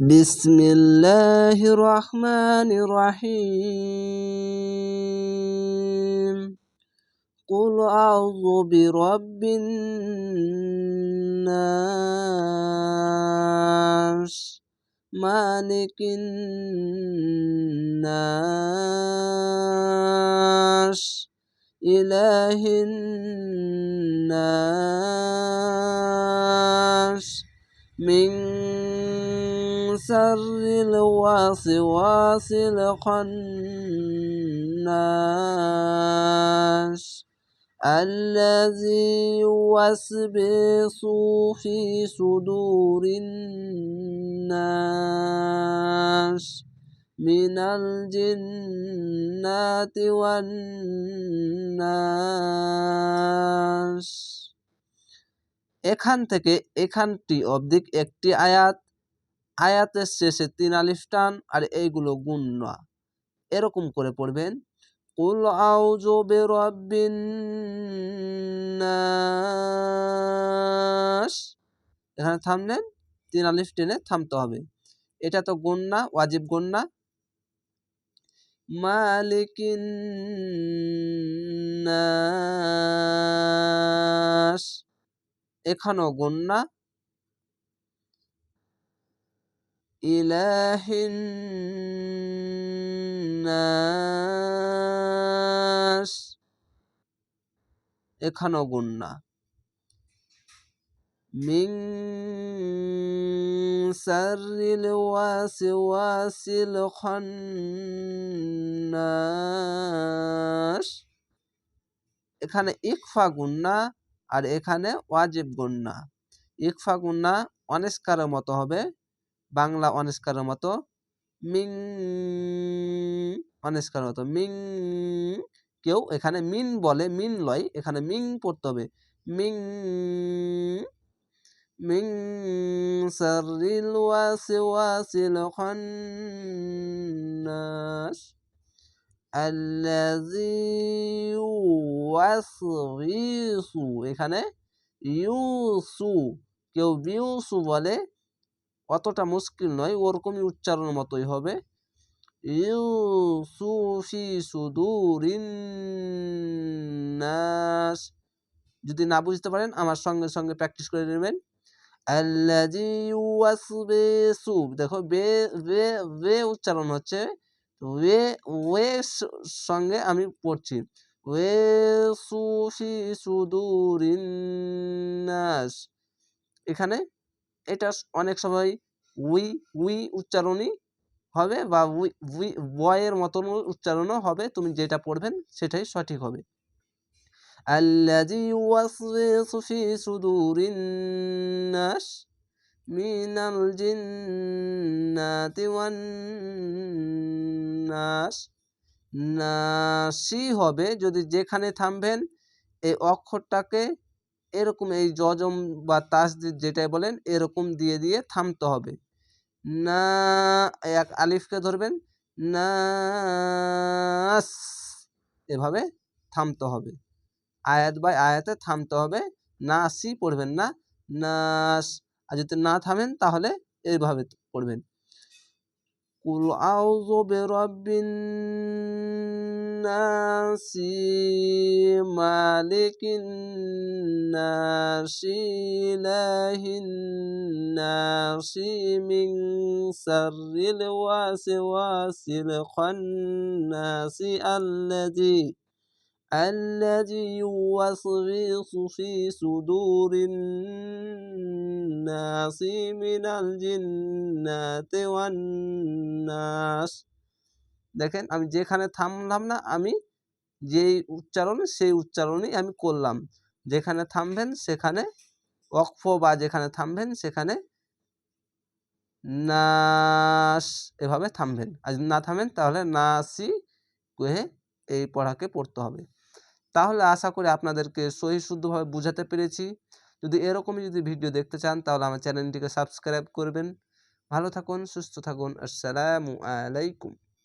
بسم الله الرحمن الرحيم. قل أعوذ برب الناس. مالك الناس. إله الناس. من شر الوسواس الخناس الذي يوسوس في صدور الناس من الجنات والناس এখান থেকে এখানটি অবধিক একটি আয়াত আয়াতের শেষে তিন আলিফ টান আর এইগুলো গুন্না এরকম করে পড়বেন, কুল আউযু বিরাব্বিন এখানে থামলেন, তিন আলিফ টেনে থামতে হবে। এটা তো গন্যা ওয়াজিব গন্যা মালিকিন নাস। এখানেও গন্যা إله الناس এখানেও গুন্না মিং সারিল ওয়াসিল খান্নাস এখানে ইকফা গুন্না আর এখানে ওয়াজিব গুন্না ইকফা গুন্না অনেস্কারের মতো হবে বাংলা অনেস্কারের মতো মিং অনেস্কারের মতো মিং কেউ এখানে মিন বলে, মিন লয়, এখানে মিং পড়তে হবে, মিং মিং, সারিল এখানে ইউসু, কেউ বিউসু বলে অতটা মুশকিল নয়, ওরকমই উচ্চারণের মতোই হবে। যদি না বুঝতে পারেন, আমার সঙ্গে সঙ্গে প্র্যাকটিস করে নেবেন। ওয়াসবেসু দেখো বে বে উচ্চারণ হচ্ছে। ওয়ে ওয়ে সঙ্গে আমি পড়ছি। ওয়ে এখানে এটা অনেক সময় উই উই উচ্চারণই হবে বা উই উই বয়ের মতন উচ্চারণও হবে তুমি যেটা পড়বেন সেটাই সঠিক হবে الذي يوسوس في صدور الناس من الجنات والناس নাসি হবে যদি যেখানে থামবেন এই অক্ষরটাকে এরকম এই জজম বা তাসদিদ যেটাই বলেন, এরকম দিয়ে দিয়ে থামতে হবে। না, এক আলিফকে ধরবেন নাস এভাবে থামতে হবে। আয়াত বাই আয়াতে থামতে হবে নাসি পড়বেন না নাস আর যদি না থামেন, তাহলে এইভাবে পড়বেন। قل أعوذ برب الناس مالك الناس إله الناس من سر الوسواس الخناس الذي الذي يوسوس في صدور الناس من الجنة والناس দেখেন আমি যেখানে থামলাম না আমি যেই উচ্চারণ সেই উচ্চারণই আমি করলাম যেখানে থামবেন সেখানে অক্ফ বা যেখানে থামবেন সেখানে নাস এভাবে থামবেন আর যদি না থামেন তাহলে নাসি কহে এই পড়াকে পড়তে হবে তাহলে আশা করি আপনাদেরকে সহি শুদ্ধভাবে বুঝাতে পেরেছি যদি এরকমই যদি ভিডিও দেখতে চান, তাহলে আমার চ্যানেলটিকে সাবস্ক্রাইব করবেন। ভালো থাকুন, সুস্থ থাকুন, আসসালামু আলাইকুম।